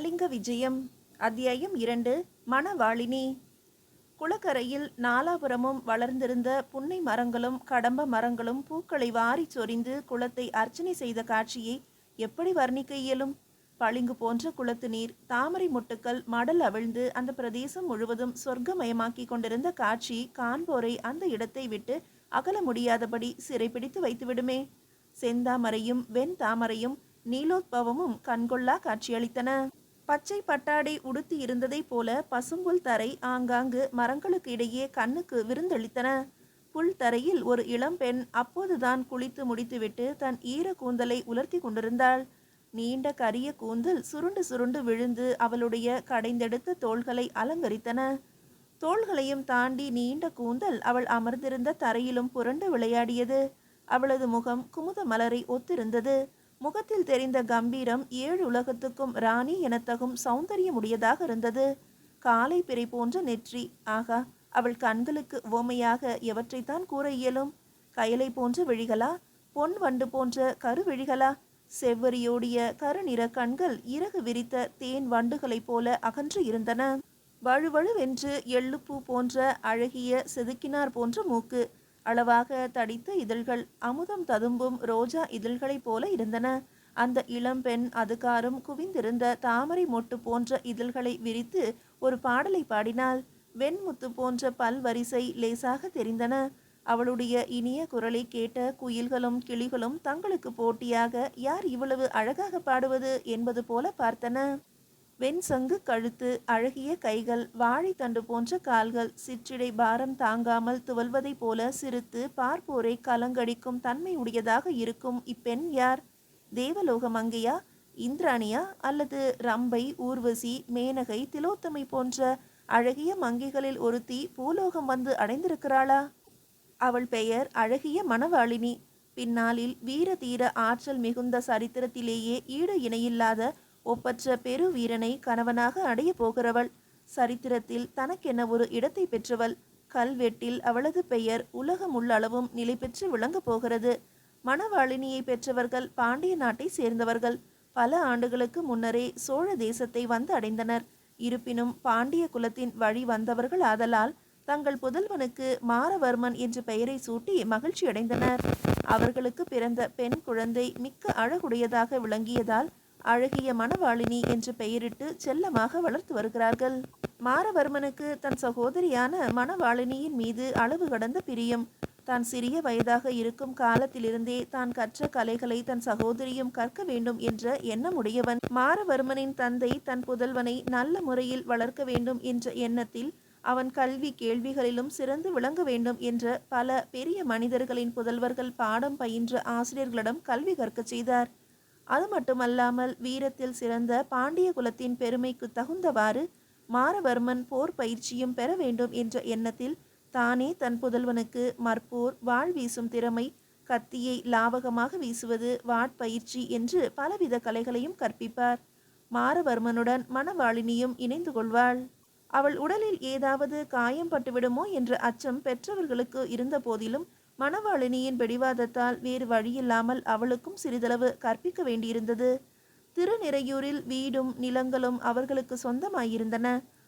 கலிங்க விஜயம் அத்தியாயம் இரண்டு மணவாளினி. குளக்கரையில் நாலாபுரமும் வளர்ந்திருந்த புன்னை மரங்களும் கடம்ப மரங்களும் பூக்களை வாரிச் சொரிந்து குளத்தை அர்ச்சனை செய்த காட்சியை எப்படி வர்ணிக்க இயலும்? பளிங்கு போன்ற குளத்து நீர் தாமரை முட்டுக்கள் மடல் அவிழ்ந்து அந்த பிரதேசம் முழுவதும் சொர்க்கமயமாக்கி கொண்டிருந்த காட்சி காண்போரை அந்த இடத்தை விட்டு அகல முடியாதபடி சிறைப்பிடித்து வைத்துவிடுமே. செந்தாமரையும் வெண் தாமரையும் நீலோத்பவமும் கண்கொள்ளா காட்சியளித்தன. பச்சை பட்டாடை உடுத்தி இருந்ததைப் போல பசும்புல் தரை ஆங்காங்கு மரங்களுக்கு இடையே கண்ணுக்கு விருந்தளித்தன. புல் தரையில் ஒரு இளம்பெண் அப்போதுதான் குளித்து முடித்துவிட்டு தன் ஈர கூந்தலை உலர்த்தி கொண்டிருந்தாள். நீண்ட கரிய கூந்தல் சுருண்டு சுருண்டு விழுந்து அவளுடைய கடைந்தெடுத்த தோள்களை அலங்கரித்தன. தோள்களையும் தாண்டி நீண்ட கூந்தல் அவள் அமர்ந்திருந்த தரையிலும் புரண்டு விளையாடியது. அவளது முகம் குமுத மலரை ஒத்திருந்தது. முகத்தில் தெரிந்த கம்பீரம் ஏழு உலகத்துக்கும் ராணி எனத்தகும் சௌந்தரியமுடையதாக இருந்தது. காலை பிறை போன்ற நெற்றி. ஆகா அவள் கண்களுக்கு உவமையாக எவற்றைத்தான் கூற இயலும்? கயலை போன்ற விழிகளா? பொன் வண்டு போன்ற கருவிழிகளா? செவ்வரியோடிய கருநிற கண்கள் இறகு விரித்த தேன் வண்டுகளைப் போல அகன்று இருந்தன. வழுவழுவென்று எள்ளுப்பூ போன்ற அழகிய செதுக்கினார் போன்ற மூக்கு. அளவாக தடித்த இதழ்கள் அமுதம் ததும்பும் ரோஜா இதழ்களைப் போல இருந்தன. அந்த இளம்பெண் அதுகாரும் குவிந்திருந்த தாமரை மொட்டு போன்ற இதழ்களை விரித்து ஒரு பாடலை பாடினாள். வெண்முத்து போன்ற பல்வரிசை லேசாக தெரிந்தன. அவளுடைய இனிய குரலை கேட்ட குயில்களும் கிளிகளும் தங்களுக்கு போட்டியாக யார் இவ்வளவு அழகாக பாடுவது? என்பது போல பார்த்தன. வெண்சங்கு கழுத்து அழகிய கைகள் வாழைத்தண்டு போன்ற கால்கள் சிற்றிடை பாரம் தாங்காமல் துவல்வதைப் போல சிரித்து பார்ப்போரை கலங்கடிக்கும் தன்மை உடையதாக இருக்கும். இப்பெண் யார்? தேவலோக மங்கையா இந்திராணியா? அல்லது ரம்பை ஊர்வசி மேனகை திலோத்தமை போன்ற அழகிய மங்கைகளில் ஒருத்தி பூலோகம் வந்து அடைந்திருக்கிறாளா? அவள் பெயர் அழகிய மணவாளினி. பின்னாளில் வீர தீர ஆற்றல் மிகுந்த சரித்திரத்திலேயே ஈடு இணையில்லாத ஒப்பற்ற பெரு வீரனை கணவனாக அடைய போகிறவள். சரித்திரத்தில் தனக்கென ஒரு இடத்தை பெற்றவள். கல்வெட்டில் அவளது பெயர் உலகம் உள்ளளவும் நிலை பெற்று விளங்கப் போகிறது. மணவாளினியை பெற்றவர்கள் பாண்டிய நாட்டை சேர்ந்தவர்கள். பல ஆண்டுகளுக்கு முன்னரே சோழ தேசத்தை வந்து அடைந்தனர். இருப்பினும் பாண்டிய குலத்தின் வழி வந்தவர்கள் ஆதலால் தங்கள் புதல்வனுக்கு மாரவர்மன் என்ற பெயரை சூட்டி மகிழ்ச்சி அடைந்தனர் அவர்களுக்கு பிறந்த பெண் குழந்தை மிக்க அழகுடையதாக விளங்கியதால் அழகிய மணவாளினி என்று பெயரிட்டு செல்லமாக வளர்த்து வருகிறார்கள். மாரவர்மனுக்கு தன் சகோதரியான மணவாளினியின் மீது அளவு கடந்த பிரியம். தான் சிறிய வயதாக இருக்கும் காலத்திலிருந்தே தான் கற்ற கலைகளை தன் சகோதரியும் கற்க வேண்டும் என்ற எண்ணமுடையவன். மாரவர்மனின் தந்தை தன் புதல்வனை நல்ல முறையில் வளர்க்க வேண்டும் என்ற எண்ணத்தில் அவன் கல்வி கேள்விகளிலும் சிறந்து விளங்க வேண்டும் என்ற பல பெரிய மனிதர்களின் புதல்வர்கள் பாடம் பயின்ற ஆசிரியர்களிடம் கல்வி கற்கச் செய்தார். அது மட்டுமல்லாமல் வீரத்தில் சிறந்த பாண்டிய குலத்தின் பெருமைக்கு தகுந்தவாறு மாரவர்மன் போர் பயிற்சியும் பெற வேண்டும் என்ற எண்ணத்தில் தானே தன் புதல்வனுக்கு மற்போர் வாழ் வீசும் திறமை கத்தியை லாவகமாக வீசுவது வாட்பயிற்சி என்று பலவித கலைகளையும் கற்பிப்பார். மாரவர்மனுடன் மணவாளினியும் இணைந்து கொள்வாள். அவள் உடலில் ஏதாவது காயம் பட்டுவிடுமோ என்ற அச்சம் பெற்றவர்களுக்கு இருந்த போதிலும் மணவாளினியின் வெடிவாதத்தால் வேறு வழியில்லாமல் அவளுக்கும் சிறிதளவு கற்பிக்க வேண்டியிருந்தது. திருநிறையூரில் வீடும் நிலங்களும் அவர்களுக்கு சொந்தமாயிருந்தன.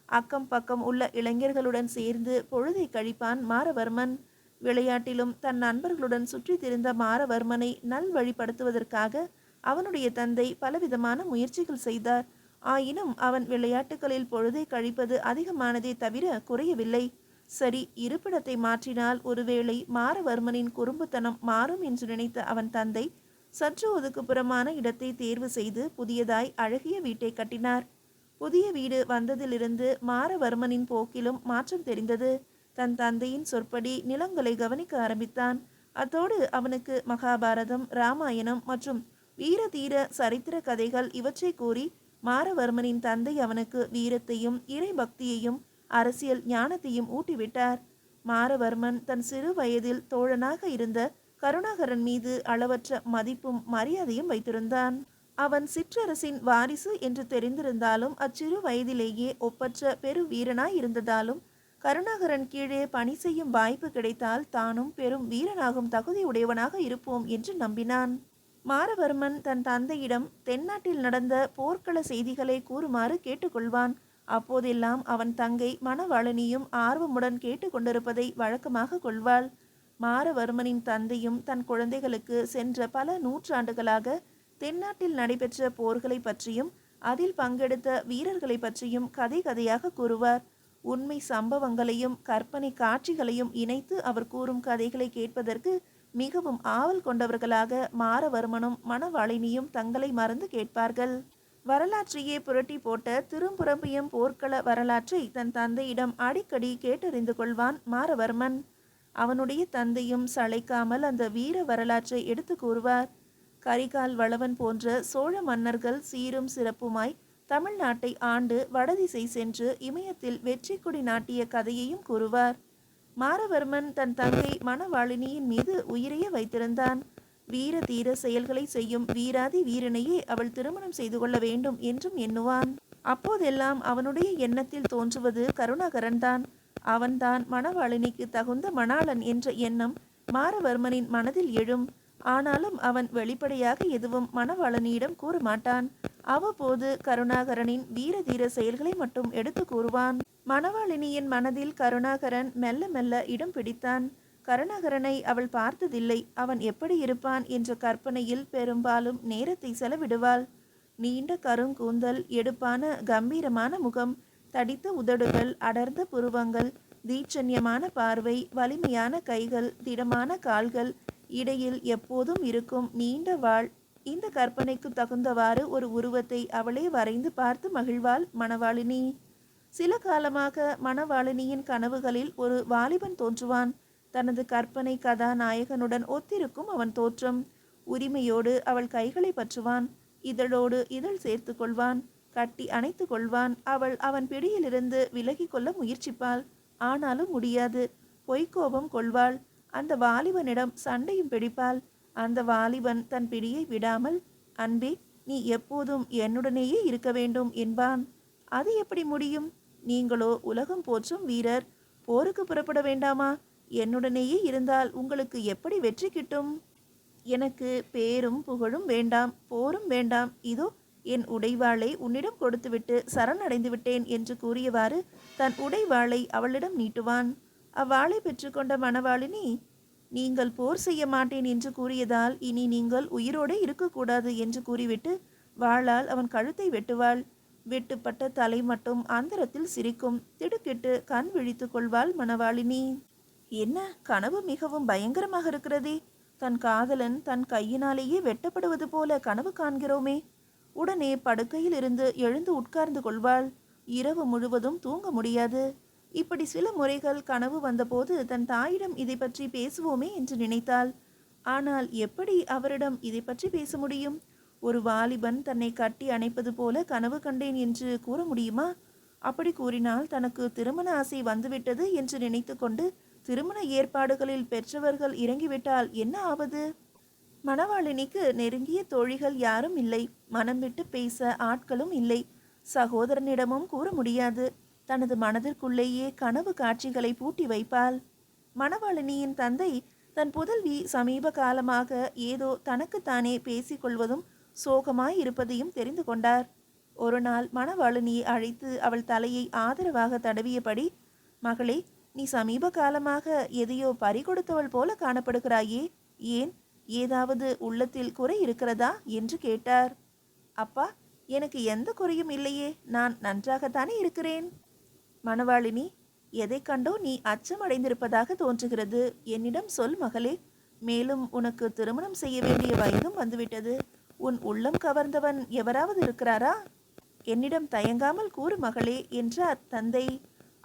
அக்கம் பக்கம் உள்ள இளைஞர்களுடன் சேர்ந்து பொழுதை கழிப்பான் மாரவர்மன். விளையாட்டிலும் தன் நண்பர்களுடன் சுற்றி திரிந்த மாரவர்மனை நல்வழிப்படுத்துவதற்காக அவனுடைய தந்தை பலவிதமான முயற்சிகள் செய்தார். ஆயினும் அவன் விளையாட்டுகளில் பொழுதை கழிப்பது அதிகமானதே தவிர குறையவில்லை. சரி இருப்பிடத்தை மாற்றினால் ஒருவேளை மாரவர்மனின் குறும்புத்தனம் மாறும் என்று நினைத்த அவன் தந்தை சற்று ஒதுக்குப்புறமான இடத்தை தேர்வு செய்து புதியதாய் அழகிய வீட்டை கட்டினார். புதிய வீடு வந்ததிலிருந்து மாரவர்மனின் போக்கிலும் மாற்றம் தெரிந்தது. தன் தந்தையின் சொற்படி நிலங்களை கவனிக்க ஆரம்பித்தான். அத்தோடு அவனுக்கு மகாபாரதம் ராமாயணம் மற்றும் வீர தீர சரித்திர கதைகள் இவற்றை கூறி மாரவர்மனின் தந்தை அவனுக்கு வீரத்தையும் இறை பக்தியையும் அரசியல் ஞானத்தையும் ஊட்டிவிட்டார். மாரவர்மன் தன் சிறு வயதில் தோழனாக இருந்த கருணாகரன் மீது அளவற்ற மதிப்பும் மரியாதையும் வைத்திருந்தான். அவன் சிற்றரசின் வாரிசு என்று தெரிந்திருந்தாலும் அச்சிறு வயதிலேயே ஒப்பற்ற பெரு வீரனாய் இருந்ததாலும் கருணாகரன் கீழே பணி செய்யும் வாய்ப்பு கிடைத்தால் தானும் பெரும் வீரனாகும் தகுதி உடையவனாக இருப்போம் என்று நம்பினான். மாரவர்மன் தன் தந்தையிடம் தென்னாட்டில் நடந்த போர்க்கள செய்திகளை கூறுமாறு கேட்டுக்கொள்வான். அப்போதெல்லாம் அவன் தங்கை மணவாளனியும் ஆர்வமுடன் கேட்டுக்கொண்டிருப்பதை வழக்கமாக கொள்வாள். மாரவர்மனின் தந்தையும் தன் குழந்தைகளுக்கு சென்ற பல நூற்றாண்டுகளாக தென்னாட்டில் நடைபெற்ற போர்களை பற்றியும் அதில் பங்கெடுத்த வீரர்களை பற்றியும் கதை கதையாக கூறுவார். உண்மை சம்பவங்களையும் கற்பனை காட்சிகளையும் இணைத்து அவர் கூறும் கதைகளை கேட்பதற்கு மிகவும் ஆவல் கொண்டவர்களாக மாரவர்மனும் மணவாளினியும் தங்களை மறந்து கேட்பார்கள். வரலாற்றையே புரட்டி போட்ட திரும்புறம்பியம் போர்க்கள வரலாற்றை தன் தந்தையிடம் அடிக்கடி கேட்டறிந்து கொள்வான் மாரவர்மன். அவனுடைய தந்தையும் சளைக்காமல் அந்த வீர வரலாற்றை எடுத்து கூறுவார். கரிகால் வளவன் போன்ற சோழ மன்னர்கள் சீரும் சிறப்புமாய் தமிழ்நாட்டை ஆண்டு வடதிசை சென்று இமயத்தில் வெற்றி கொடி நாட்டிய கதையையும் கூறுவார். மாரவர்மன் தன் தங்கை மணவாளினியின் மீது உயிரையே வைத்திருந்தான். வீர தீர செயல்களை செய்யும் வீராதி வீரனையே அவள் திருமணம் செய்து கொள்ள வேண்டும் என்றும் எண்ணுவான். அப்போதெல்லாம் அவனுடைய எண்ணத்தில் தோன்றுவது கருணாகரன் தான் அவன்தான் மணவாளினிக்கு தகுந்த மணாளன் என்ற எண்ணம் மாரவர்மனின் மனதில் எழும். ஆனாலும் அவன் வெளிப்படையாக எதுவும் மணவாளனியிடம் கூற மாட்டான் அவ்வப்போது கருணாகரனின் வீர தீர செயல்களை மட்டும் எடுத்து கூறுவான். மணவாளினியின் மனதில் கருணாகரன் மெல்ல மெல்ல இடம் பிடித்தான். கருணாகரனை அவள் பார்த்ததில்லை. அவன் எப்படி இருப்பான்? என்ற கற்பனையில் பெரும்பாலும் நேரத்தை செலவிடுவாள். நீண்ட கருங்கூந்தல் எடுப்பான கம்பீரமான முகம் தடித்த உதடுகள் அடர்ந்த புருவங்கள் தீட்சண்யமான பார்வை வலிமையான கைகள் திடமான கால்கள் இடையில் எப்போதும் இருக்கும் நீண்ட வாள். இந்த கற்பனைக்கு தகுந்தவாறு ஒரு உருவத்தை அவளே வரைந்து பார்த்து மகிழ்வாள் மணவாளினி. சில காலமாக மணவாளினியின் கனவுகளில் ஒரு வாலிபன் தோன்றுவான். தனது கற்பனை கதாநாயகனுடன் ஒத்திருக்கும் அவன் தோற்றம். உரிமையோடு அவள் கைகளை பற்றுவான். இதழோடு இதழ் சேர்த்து கொள்வான். கட்டி அணைத்து கொள்வான். அவள் அவன் பிடியிலிருந்து விலகி கொள்ள முயற்சிப்பாள். ஆனாலும் முடியாது. பொய்க்கோபம் கொள்வாள். அந்த வாலிபனிடம் சண்டையும் பிடிப்பாள். அந்த வாலிபன் தன் பிடியை விடாமல் அன்பே நீ எப்போதும் என்னுடனேயே இருக்க வேண்டும் என்பான். அது எப்படி முடியும்? நீங்களோ உலகம் போற்றும் வீரர். போருக்கு புறப்பட வேண்டாமா? என்னுடனேயே இருந்தால் உங்களுக்கு எப்படி வெற்றி கிட்டும்? எனக்கு பேரும் புகழும் வேண்டாம் போரும் வேண்டாம். இதோ என் உடைவாளை உன்னிடம் கொடுத்துவிட்டு சரணடைந்து விட்டேன் என்று கூறியவாறு தன் உடைவாளை அவளிடம் நீட்டுவான். அவ்வாளை பெற்றுக்கொண்ட மணவாளினி நீங்கள் போர் செய்ய மாட்டேன் என்று கூறியதால் இனி நீங்கள் உயிரோடு இருக்கக்கூடாது என்று கூறிவிட்டு வாளால் அவன் கழுத்தை வெட்டுவாள். வெட்டுப்பட்ட தலை மட்டும் அந்தரத்தில் சிரிக்கும் திடுக்கிட்டு கண் விழித்து கொள்வாள் மணவாளினி. என்ன? கனவு மிகவும் பயங்கரமாக இருக்கிறதே. தன் காதலன் தன் கையினாலேயே வெட்டப்படுவது போல கனவு காண்கிறோமே. உடனே படுக்கையில் இருந்து எழுந்து உட்கார்ந்து கொள்வாள். இரவு முழுவதும் தூங்க முடியாது. இப்படி சில முறைகள் கனவு வந்தபோது தன் தாயிடம் இதை பற்றி பேசுவோமே என்று நினைத்தாள். ஆனால் எப்படி அவரிடம் இதை பற்றி பேச முடியும்? ஒரு வாலிபன் தன்னை கட்டி அணைப்பது போல கனவு கண்டேன் என்று கூற முடியுமா? அப்படி கூறினால் தனக்கு திருமண ஆசை வந்துவிட்டது என்று நினைத்து கொண்டு திருமண ஏற்பாடுகளில் பெற்றவர்கள் இறங்கிவிட்டால் என்ன ஆவது? மணவாளினிக்கு நெருங்கிய தோழிகள் யாரும் இல்லை. மனம் விட்டு பேச ஆட்களும் இல்லை. சகோதரனிடமும் கூற முடியாது. தனது மனதிற்குள்ளேயே கனவு காட்சிகளை பூட்டி வைப்பாள். மணவாளினியின் தந்தை தன் புதல்வி சமீப காலமாக ஏதோ தனக்குத்தானே பேசிக்கொள்வதும் சோகமாய் இருப்பதையும் தெரிந்து கொண்டார். ஒரு நாள் மணவாளினியை அழைத்து அவள் தலையை ஆதரவாக தடவியபடி மகளே நீ சமீப காலமாக எதையோ பறிகொடுத்தவள் போல காணப்படுகிறாயே ஏன்? ஏதாவது உள்ளத்தில் குறை இருக்கிறதா? என்று கேட்டார். அப்பா எனக்கு எந்த குறையும் இல்லையே நான் நன்றாகத்தானே இருக்கிறேன். மணவாளினி எதை கண்டோ நீ அச்சமடைந்திருப்பதாக தோன்றுகிறது. என்னிடம் சொல் மகளே மேலும் உனக்கு திருமணம் செய்ய வேண்டிய வயதும் வந்துவிட்டது. உன் உள்ளம் கவர்ந்தவன் எவராவது இருக்கிறாரா? என்னிடம் தயங்காமல் கூறு மகளே என்றார் தந்தை.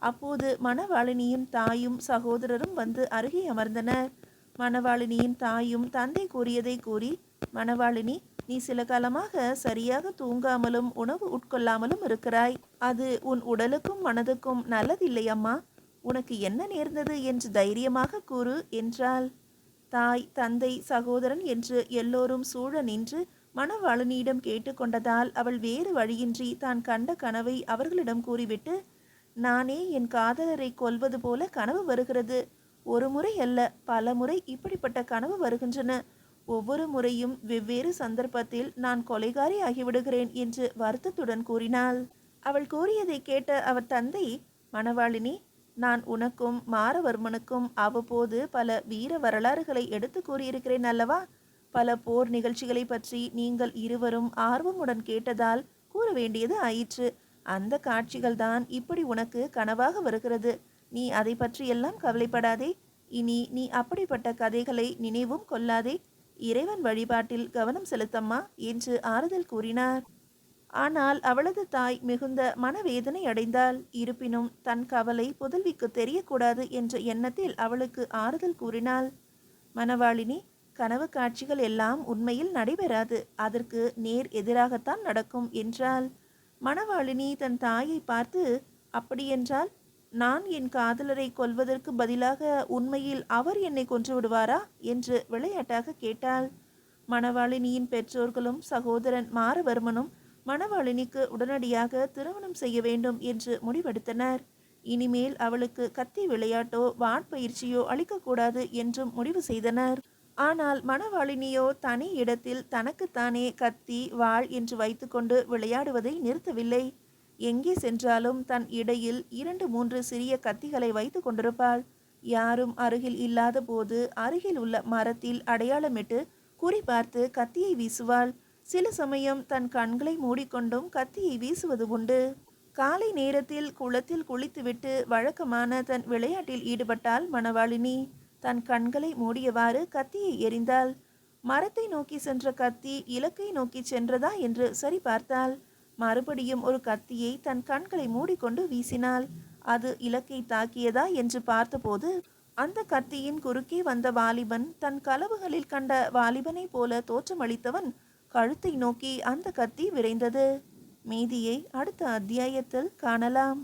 அப்போது மணவாளினியின் தாயும் சகோதரரும் வந்து அருகே அமர்ந்தனர். மணவாளினியின் தாயும் தந்தை கூறியதை கூறி மணவாளினி நீ சில காலமாக சரியாக தூங்காமலும் உணவு உட்கொள்ளாமலும் இருக்கிறாய். அது உன் உடலுக்கும் மனதுக்கும் நல்லதில்லை அம்மா. உனக்கு என்ன நேர்ந்தது என்று தைரியமாக கூறு என்றாள். தாய் தந்தை சகோதரன் என்று எல்லோரும் சூழ நின்று மணவாளினியிடம் கேட்டுக்கொண்டதால் அவள் வேறு வழியின்றி தான் கண்ட கனவை அவர்களிடம் கூறிவிட்டு நானே என் காதலரை கொல்வது போல கனவு வருகிறது. ஒரு முறை அல்ல பல முறை இப்படிப்பட்ட கனவு வருகின்றன. ஒவ்வொரு முறையும் வெவ்வேறு சந்தர்ப்பத்தில் நான் கொலைகாரி ஆகிவிடுகிறேன் என்று வருத்தத்துடன் கூறினாள். அவள் கூறியதை கேட்ட அவர் தந்தை மணவாளினி நான் உனக்கும் மாரவர்மனுக்கும் அவ்வப்போது பல வீர வரலாறுகளை எடுத்து கூறியிருக்கிறேன் அல்லவா? பல போர் நிகழ்ச்சிகளை பற்றி நீங்கள் இருவரும் ஆர்வமுடன் கேட்டதால் கூற வேண்டியது ஆயிற்று. அந்த காட்சிகள் தான் இப்படி உனக்கு கனவாக வருகிறது. நீ அதை பற்றியெல்லாம் கவலைப்படாதே. இனி நீ அப்படிப்பட்ட கதைகளை நினைவும் கொள்ளாதே. இறைவன் வழிபாட்டில் கவனம் செலுத்தம்மா என்று ஆறுதல் கூறினார். ஆனால் அவளது தாய் மிகுந்த மனவேதனை அடைந்தாள். இருப்பினும் தன் கவலை புதல்விக்கு தெரியக்கூடாது என்ற எண்ணத்தில் அவளுக்கு ஆறுதல் கூறினாள். மணவாளினி கனவு காட்சிகள் எல்லாம் உண்மையில் நடைபெறாது. அதற்கு நேர் எதிராகத்தான் நடக்கும் என்றாள். மணவாளினி தன் தாயை பார்த்து அப்படியென்றால் நான் என் காதலரை கொல்வதற்கு பதிலாக உண்மையில் அவர் என்னை கொன்று விடுவாரா? என்று விளையாட்டாக கேட்டாள். மணவாளினியின் பெற்றோர்களும் சகோதரன் மாரவர்மனும் மணவாளினிக்கு உடனடியாக திருமணம் செய்ய வேண்டும் என்று முடிவெடுத்தனர். இனிமேல் அவளுக்கு கத்தி விளையாட்டோ வாட்பயிற்சியோ அளிக்கக்கூடாது என்றும் முடிவு செய்தனர். ஆனால் மணவாளினியோ தனி இடத்தில் தனக்குத்தானே கத்தி வாள் என்று வைத்துக்கொண்டு விளையாடுவதை நிறுத்தவில்லை. எங்கே சென்றாலும் தன் இடையில் இரண்டு மூன்று சிறிய கத்திகளை வைத்து கொண்டிருப்பாள். யாரும் அருகில் இல்லாத போது அருகில் உள்ள மரத்தில் அடையாளமிட்டு குறிபார்த்து கத்தியை வீசுவாள். சில சமயம் தன் கண்களை மூடிக்கொண்டும் கத்தியை வீசுவது உண்டு. காலை நேரத்தில் குளத்தில் குளித்துவிட்டு வழக்கமான தன் விளையாட்டில் ஈடுபட்டாள் மணவாளினி. தன் கண்களை மூடியவாறு கத்தியை எறிந்தாள். மரத்தை நோக்கி சென்ற கத்தி இலக்கை நோக்கி சென்றதா என்று சரி பார்த்தாள் மறுபடியும் ஒரு கத்தியை தன் கண்களை மூடிக்கொண்டு வீசினாள். அது இலக்கை தாக்கியதா என்று பார்த்தபோது அந்த கத்தியின் குறுக்கே வந்த வாலிபன் தன் கலவுகளில் கண்ட வாலிபனைப் போல தோற்றமளித்தவன் கழுத்தை நோக்கி அந்த கத்தி விரைந்தது. மீதியை அடுத்த அத்தியாயத்தில் காணலாம்.